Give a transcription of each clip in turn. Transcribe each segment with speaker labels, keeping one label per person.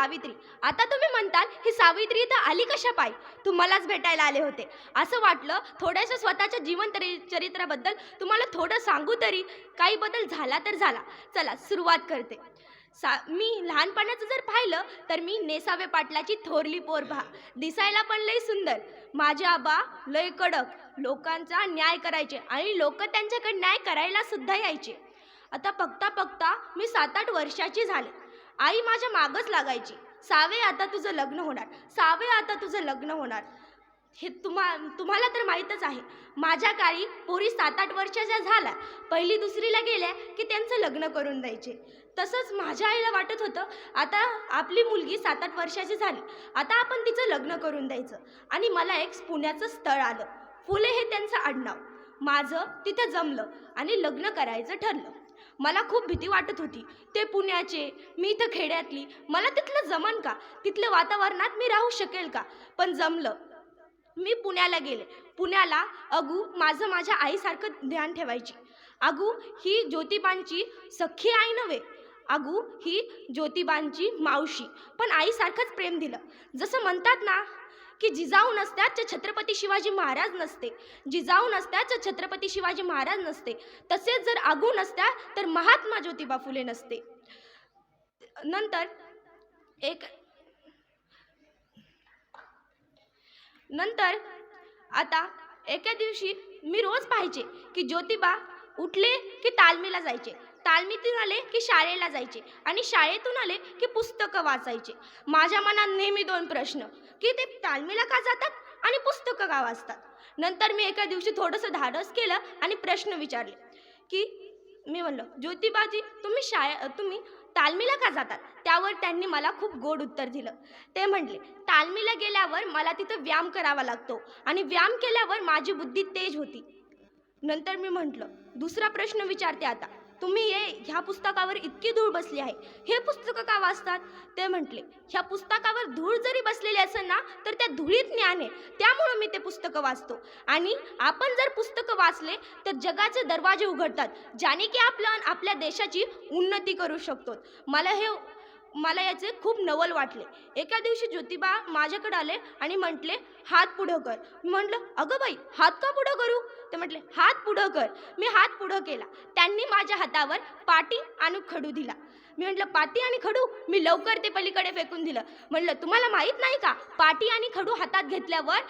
Speaker 1: सावित्री. आता तुम्ही म्हणताल ही सावित्री तर आली कशा पाय? तुम्हालाच भेटायला आले होते. असं वाटलं थोड्याशा स्वतःच्या जीवन तरी चरित्राबद्दल तुम्हाला थोडं सांगू तरी काही बदल झाला तर झाला. चला सुरुवात करते. सा मी लहानपणाचं जर पाहिलं तर मी नेसावे पाटलाची थोरली पोर भा दिसायला पण लई सुंदर. माझे आबा लय कडक लोकांचा न्याय करायचे आणि लोक त्यांच्याकडे न्याय करायला सुद्धा यायचे. आता बघता बघता मी सात आठ वर्षाची झाले. आई माझ्या मागच लागायची. सावे आता तुझं लग्न होणार. सावे आता तुझं लग्न होणार. हे तुम्हा तुम्हाला तर माहीतच आहे. माझ्या काळी पोरी सात आठ वर्षाच्या झाल्या. पहिली दुसरीला गेल्या की त्यांचं लग्न करून द्यायचे. तसंच माझ्या आईला वाटत होतं आता आपली मुलगी सात आठ वर्षाची झाली. आता आपण तिचं लग्न करून द्यायचं. आणि मला एक पुण्याचं स्थळ आलं. फुले हे त्यांचं आडनाव. माझं तिथं जमलं आणि लग्न करायचं ठरलं. मला खूप भीती वाटत होती. ते पुण्याचे मी इथं खेड्यातली मला तिथलं जमन का? तिथल्या वातावरणात मी राहू शकेल का? पण जमलं. मी पुण्याला गेले. पुण्याला अगू माझं माझ्या आईसारखं ध्यान ठेवायची. अगू ही ज्योतिबांची सख्खी आई नव्हे. अगू ही ज्योतिबांची मावशी. पण आईसारखंच प्रेम दिलं. जसं म्हणतात ना की जिजाऊ नसत्यात तर छत्रपती शिवाजी महाराज नसते. जिजाऊ नसत्यात तर छत्रपती शिवाजी महाराज नसते. तसेच जर आगू नसत्या तर महात्मा ज्योतिबा फुले नसते. नंतर एक नंतर आता एका दिवशी मी रोज पाहायचे की ज्योतिबा उठले की तालमीला जायचे. तालमीतून आले की शाळेला जायचे आणि शाळेतून आले की पुस्तकं वाचायचे. माझ्या मनात नेहमी दोन प्रश्न की ते तालमीला का जातात आणि पुस्तकं का वाचतात? नंतर मी एका दिवशी थोडंसं धाडस केलं आणि प्रश्न विचारले की मी म्हणलं ज्योतिबाजी तुम्ही शाळे तुम्ही तालमीला का जातात? त्यावर त्यांनी मला खूप गोड उत्तर दिलं. ते म्हटले तालमीला गेल्यावर मला तिथं व्यायाम करावा लागतो आणि व्यायाम केल्यावर माझी बुद्धी तेज होती. नंतर मी म्हटलं दुसरा प्रश्न विचारते आता. तुम्ही हे ह्या पुस्तकावर इतकी धूळ बसली आहे. हे पुस्तकं का वाचतात? ते म्हटले ह्या पुस्तकावर धूळ जरी बसलेली असेल ना तर त्या धुळीत ज्ञान आहे. त्यामुळं मी ते पुस्तकं वाचतो. आणि आपण जर पुस्तकं वाचले तर जगाचे दरवाजे उघडतात ज्याने की आपण आपल्या देशाची उन्नती करू शकतो. मला हे मला याचे खूप नवल वाटले. एका दिवशी ज्योतिबा माझ्याकडे आले आणि म्हटले हात पुढं कर. मी म्हटलं अगं बाई हात का पुढं करू? ते म्हटले हात पुढं कर. मी हात पुढं केला. त्यांनी माझ्या हातावर पाटी आणि खडू दिला. मी म्हटलं पाटी आणि खडू? मी लवकर ते पलीकडे फेकून दिलं. म्हटलं तुम्हाला माहीत नाही का? पाटी आणि खडू हातात घेतल्यावर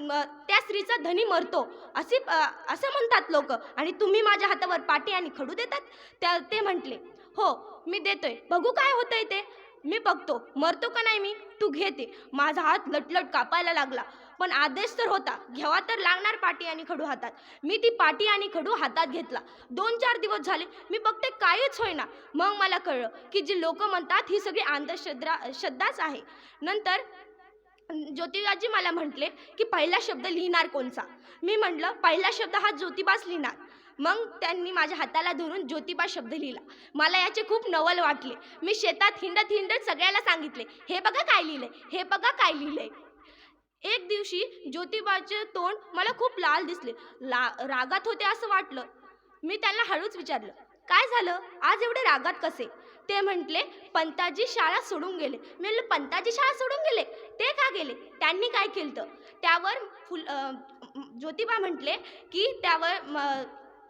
Speaker 1: त्या स्त्रीचा धनी मरतो. असे असं म्हणतात लोक. आणि तुम्ही माझ्या हातावर पाटी आणि खडू देतात? त्या ते म्हटले हो मी देतोय. बघू काय होतंय ते. मी बघतो. मरतो का नाही मी? तू घेते. माझा हात लटलट कापायला लागला. पण आदेश तर होता. घ्यावा तर लागणार पाटी आणि खडू हातात. मी ती पाटी आणि खडू हातात घेतला. दोन चार दिवस झाले. मी बघते काहीच होईना. मग मला कळलं की जी लोक म्हणतात ही सगळी अंधश्रद्धा श्रद्धाच आहे. नंतर ज्योतिबाजी मला म्हटले की पहिला शब्द लिहिणार कोणचा? मी म्हटलं पहिला शब्द हा ज्योतिबाच लिहिणार. मग त्यांनी माझ्या हाताला धरून ज्योतिबा शब्द लिहिला. मला याचे खूप नवल वाटले. मी शेतात हिंडत हिंडत सगळ्याला सांगितले हे बघा काय लिहिलंय हे बघा काय लिहिलंय. एक दिवशी ज्योतिबाचे तोंड मला खूप लाल दिसले. ला रागात होते असं वाटलं. मी त्यांना हळूच विचारलं काय झालं? आज एवढे रागात कसे? ते म्हटले पंताजी शाळा सोडून गेले. मी म्हणलं पंताजी शाळा सोडून गेले? ते का गेले? त्यांनी काय केलं त्यावर फुल ज्योतिबा म्हटले की त्यावर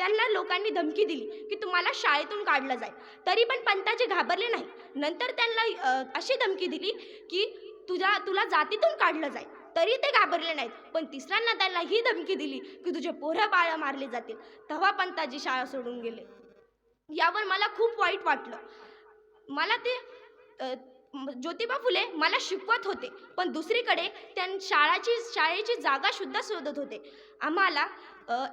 Speaker 1: त्यांना लोकांनी धमकी दिली की तुम्हाला शाळेतून काढलं जाईल. तरी पण पंताजी घाबरले नाही नंतर त्यांना अशी धमकी दिली की तुझ्या तुला जातीतून काढलं जाईल. तरी ते घाबरले नाहीत. पण तिसऱ्यांना त्यांना ही धमकी दिली की तुझे पोरं बाळं मारले जातील. तेव्हा पंताजी शाळा सोडून गेले. यावर मला खूप वाईट वाटलं. मला ते ज्योतिबा फुले मला शिकवत होते पण दुसरीकडे त्यां शाळाची शाळेची जागा सुद्धा शोधत होते. आम्हाला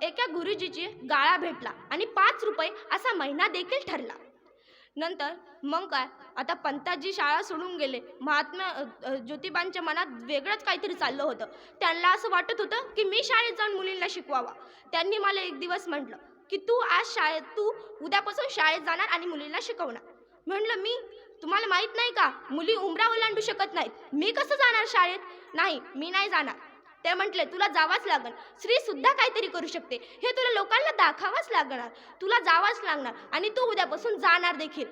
Speaker 1: एका गुरुजीची गाळा भेटला आणि पाच रुपये असा महिना देखील ठरला. नंतर मग काय आता पंताजी शाळा सोडून गेले. महात्मा ज्योतिबांच्या मनात वेगळंच काहीतरी चाललं होतं. त्यांना असं वाटत होतं की मी शाळेत जाऊन मुलींना शिकवावा. त्यांनी मला एक दिवस म्हटलं की तू आज शाळेत तू उद्यापासून शाळेत जाणार आणि मुलींना शिकवणार. म्हणलं मी तुम्हाला माहीत नाही का? मुली उमरा ओलांडू शकत नाहीत. मी कसं जाणार शाळेत? नाही मी नाही जाणार. ते म्हटले तुला जावाच लागण स्त्री सुद्धा काहीतरी करू शकते. हे तुला लोकांना दाखवाच लागणार. तुला जावाच लागणार आणि तू उद्यापासून जाणार देखील.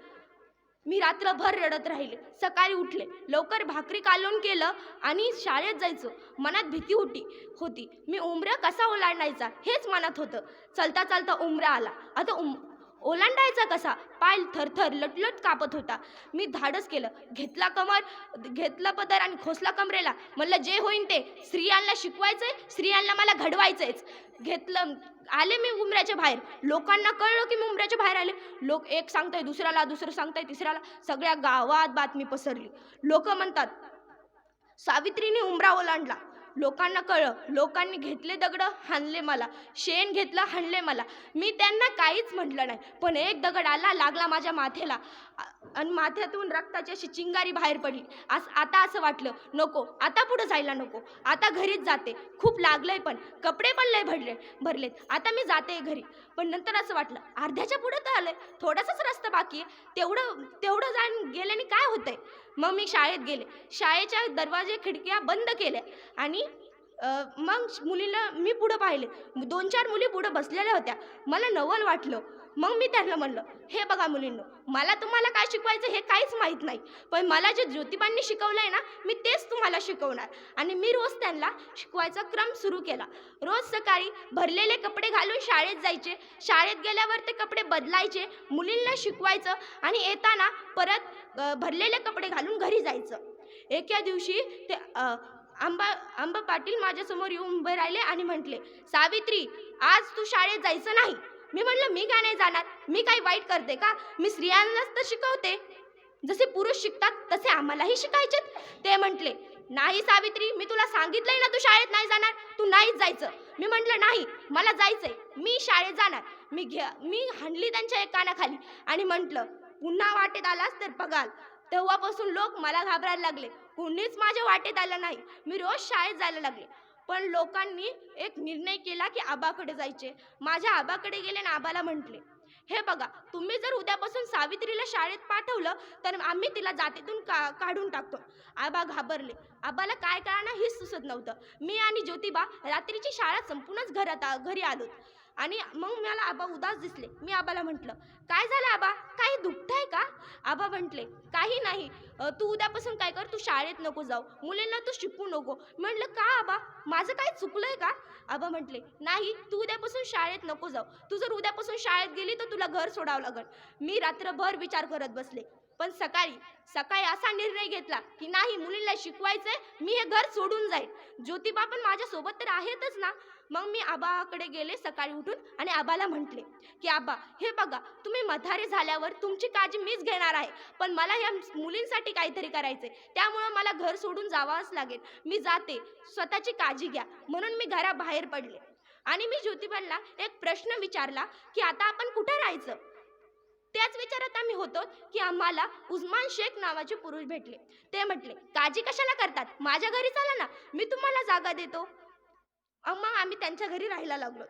Speaker 1: मी रात्रभर रडत राहिले. सकाळी उठले. लवकर भाकरी कालवून केलं आणि शाळेत जायचं. मनात भीती होती होती. मी उमरा कसा ओलांडायचा? हेच मनात होतं. चलता चलता उमरा आला. आता उम ओलांडायचा कसा? पाय थरथर लटलट कापत होता. मी धाडस केलं. घेतला कमर घेतला पदर आणि खोसला कमरेला. म्हणलं जे होईन ते. स्त्रियांना शिकवायचंय स्त्रियांना मला घडवायचंयच. घेतलं आले मी उमऱ्याच्या बाहेर. लोकांना कळलं की मी उमऱ्याच्या बाहेर आले. लोक एक सांगताय दुसऱ्याला दुसरं सांगताय तिसऱ्याला. सगळ्या गावात बातमी पसरली. लोक म्हणतात सावित्रीने उमरा ओलांडला. लोकांना कळलं. लोकांनी घेतले दगड हाणले मला. शेण घेतलं हाणले मला. मी त्यांना काहीच म्हटलं नाही. पण एक दगड आला लागला माझ्या माथेला. आणि माथ्यातून रक्ताची अशी चिंगारी बाहेर पडली. आज आता असं वाटलं नको आता पुढं जायला नको. आता घरीच जाते. खूप लागलंय पण कपडे पण लय भरले भरलेत. आता मी जाते घरी. पण नंतर असं वाटलं अर्ध्याच्या पुढं तर आलंय. थोडासाच रस्ता बाकी आहे. तेवढं तेवढं जाण गेल्याने काय होतंय? मग मी शाळेत गेले. शाळेच्या दरवाजे खिडक्या बंद केल्या. आणि मग मुलीला मी पुढं पाहिले. दोन चार मुली पुढं बसलेल्या होत्या. मला नवल वाटलं. मग मी त्यांना म्हणलं हे बघा मुलींनो मला तुम्हाला काय शिकवायचं हे काहीच माहीत नाही. पण मला जे ज्योतिबांनी शिकवलं आहे ना मी तेच तुम्हाला शिकवणार. आणि मी रोज त्यांना शिकवायचा क्रम सुरू केला. रोज सकाळी भरलेले कपडे घालून शाळेत जायचे. शाळेत गेल्यावर ते कपडे बदलायचे मुलींना शिकवायचं आणि येताना परत भरलेले कपडे घालून घरी जायचं. एका दिवशी ते आंबा आंबा पाटील माझ्यासमोर येऊन उभे राहिले आणि म्हटले सावित्री आज तू शाळेत जायचं नाही. मी म्हटलं मी का नाही जाणार? मी काही वाईट करते का? मी स्त्रियांनाच तर शिकवते. जसे पुरुष शिकतात तसे आम्हालाही शिकायचे ते म्हटले नाही सावित्री मी तुला सांगितलंय ना तू शाळेत नाही जाणार? तू नाहीच जायचं. मी म्हटलं नाही मला जायचंय. मी शाळेत जाणार. मी घ्या मी हांडली त्यांच्या एक कानाखाली आणि म्हटलं पुन्हा वाटेत आलास तर बघाल. तेव्हापासून लोक मला घाबरायला लागले. कोणीच माझ्या वाटेत आलं नाही. मी रोज शाळेत जायला लागले. पण लोकांनी एक निर्णय केला की आबाकडे जायचे. माझ्या आबाकडे गेले आणि आबाला म्हटले हे बघा तुम्ही जर उद्यापासून सावित्रीला शाळेत पाठवलं तर आम्ही तिला जातीतून का काढून टाकतो. आबा घाबरले. आबाला काय कळणार हेच सुचत नव्हतं. मी आणि ज्योतिबा रात्रीची शाळा संपूर्णच घरात आ- घरी आलो आणि मग मला आबा उदास दिसले. मी आबाला म्हटलं काय झालं आबा? काही दुखतंय का? आबा म्हटले काही नाही. तू उद्यापासून काय कर तू शाळेत नको जाऊ. मुलींना तू शिकू नको. म्हटलं का आबा? माझं काही चुकलंय का? आबा म्हटले नाही तू उद्यापासून शाळेत नको जाऊ. तू जर उद्यापासून शाळेत गेली तर तुला घर सोडावं लागल. मी रात्रभर विचार करत बसले. पण सकाळी सकाळी असा निर्णय घेतला की नाही मुलीला शिकवायचंय. मी हे घर सोडून जाईल ज्योतिबा पण माझ्यासोबत तर आहेतच ना. मग मी आबाकडे गेले सकाळी उठून आणि आबाला म्हटले की आबा हे बघा तुम्ही मधारी झाल्यावर तुमची काळजी मीच घेणार आहे. पण मला या मुलींसाठी काहीतरी करायचंय. त्यामुळं मला घर सोडून जावंच लागेल. मी जाते. स्वतःची काळजी घ्या. म्हणून मी घराबाहेर पडले. आणि मी ज्योतिबाला एक प्रश्न विचारला की आता आपण कुठं राहायचं? त्याच विचारात आम्ही होतो की आम्हाला उस्मान शेख नावाचे पुरुष भेटले. ते म्हटले काळजी कशाला करतात? माझ्या घरी चला ना. मी तुम्हाला जागा देतो. मग आम्ही त्यांच्या घरी राहायला लागलो.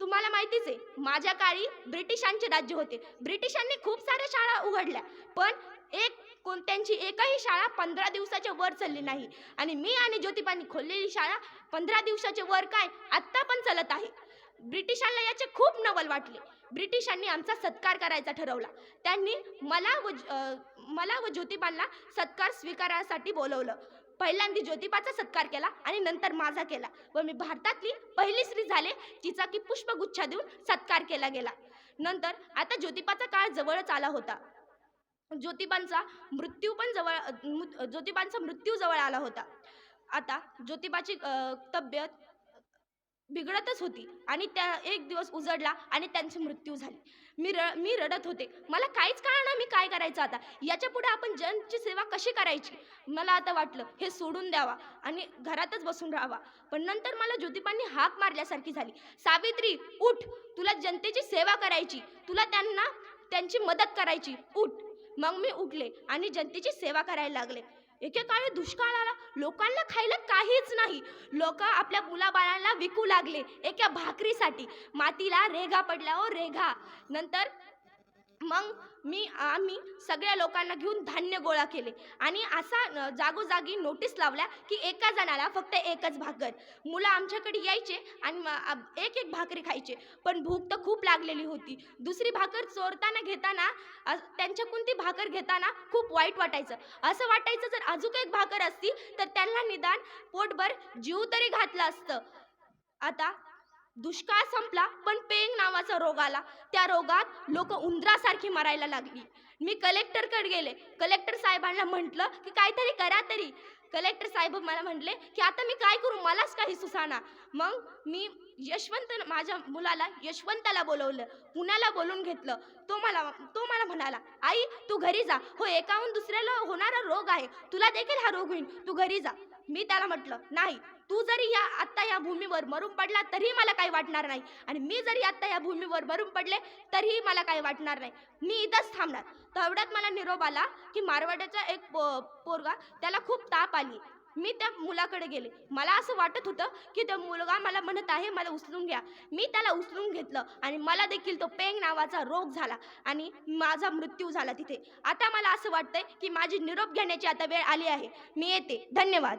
Speaker 1: तुम्हाला माहितीच आहे माझ्या काळी ब्रिटिशांचे राज्य होते. ब्रिटिशांनी खूप साऱ्या शाळा उघडल्या पण एक कोण त्यांची एकही शाळा पंधरा दिवसाच्या वर चालली नाही. आणि मी आणि ज्योतिबांनी खोललेली शाळा पंधरा दिवसाच्या वर काय आत्ता पण चालत आहे. ब्रिटिशांना याचे खूप नवल वाटले. ब्रिटिशांनी आमचा सत्कार करायचा ठरवला. त्यांनी मला व मला व ज्योतिबांना सत्कार स्वीकारासाठी बोलवलं. पहिल्यांदा ज्योतिबाचा सत्कार केला आणि नंतर माझा केला. व मी भारतातली पहिली स्त्री झाले जिचा की पुष्पगुच्छा देऊन सत्कार केला गेला. नंतर आता ज्योतिबाचा काळ जवळच आला होता. ज्योतिबांचा मृत्यू पण जवळ ज्योतिबांचा मृत्यू जवळ आला होता. आता ज्योतिबाची तब्येत बिघडतच होती आणि त्या एक दिवस उजडला आणि त्यांची मृत्यू झाली. मी र मी रडत होते. मला काहीच कळणार मी काय करायचं आता. याच्यापुढे आपण जनची सेवा कशी करायची? मला आता वाटलं हे सोडून द्यावा आणि घरातच बसून राहावा. पण नंतर मला ज्योतिबांनी हाक मारल्यासारखी झाली. सावित्री उठ. तुला जनतेची सेवा करायची. तुला त्यांना त्यांची मदत करायची. उठ. मग मी उठले आणि जनतेची सेवा करायला लागले. एकेकाळी दुष्काळ आला लोकांना खायला काहीच नाही. लोक आपल्या मुलाबाळांना विकू लागले एका भाकरीसाठी. मातीला रेघा पडल्या ओ हो रेघा. नंतर मग मी आम्ही सगळ्या लोकांना घेऊन धान्य गोळा केले. आणि असा जागोजागी नोटीस लावल्या की एका जणाला फक्त एकच भाकर मुलं आमच्याकडे यायचे आणि एक एक भाकरी खायचे. पण भूक तर खूप लागलेली होती. दुसरी भाकर चोरताना घेताना त्यांच्याकडून ती भाकर घेताना खूप वाईट वाटायचं. असं वाटायचं जर अजून एक भाकर असती तर त्यांना निदान पोटभर जीव तरी घातलं असतं. आता दुष्काळ संपला पण पेंग नावाचा रोग आला. त्या रोगात लोक उंदरासारखी मरायला लागली. मी कलेक्टरकडे गेले. कलेक्टर साहेबांना म्हटलं की काहीतरी करा तरी. कलेक्टर साहेब मला म्हटले की आता मी काय करू? मलाच काही सुसाना मग मी यशवंत माझ्या मुलाला यशवंताला बोलवलं. पुण्याला बोलून घेतलं. तो मला तो मला म्हणाला आई तू घरी जा. हो एकाहून दुसऱ्याला होणारा रोग आहे. तुला देखील हा रोग होईल. तू घरी जा. मी त्याला म्हटलं नाही. तू जरी या आत्ता या भूमीवर मरून पडला तरीही मला काही वाटणार नाही. आणि मी जरी आत्ता या भूमीवर मरून पडले तरीही मला काही वाटणार नाही. मी इथंच थांबणार. तेवढ्यात मला निरोप आला की मारवाड्याचा एक पो पोरगा त्याला खूप ताप आली. मी त्या मुलाकडे गेले. मला असं वाटत होतं की तो मुलगा मला म्हणत आहे मला उचलून घ्या. मी त्याला उचलून घेतलं आणि मला देखील तो पेंग नावाचा रोग झाला आणि माझा मृत्यू झाला तिथे. आता मला असं वाटतंय की माझी निरोप घेण्याची आता वेळ आली आहे. मी येते. धन्यवाद.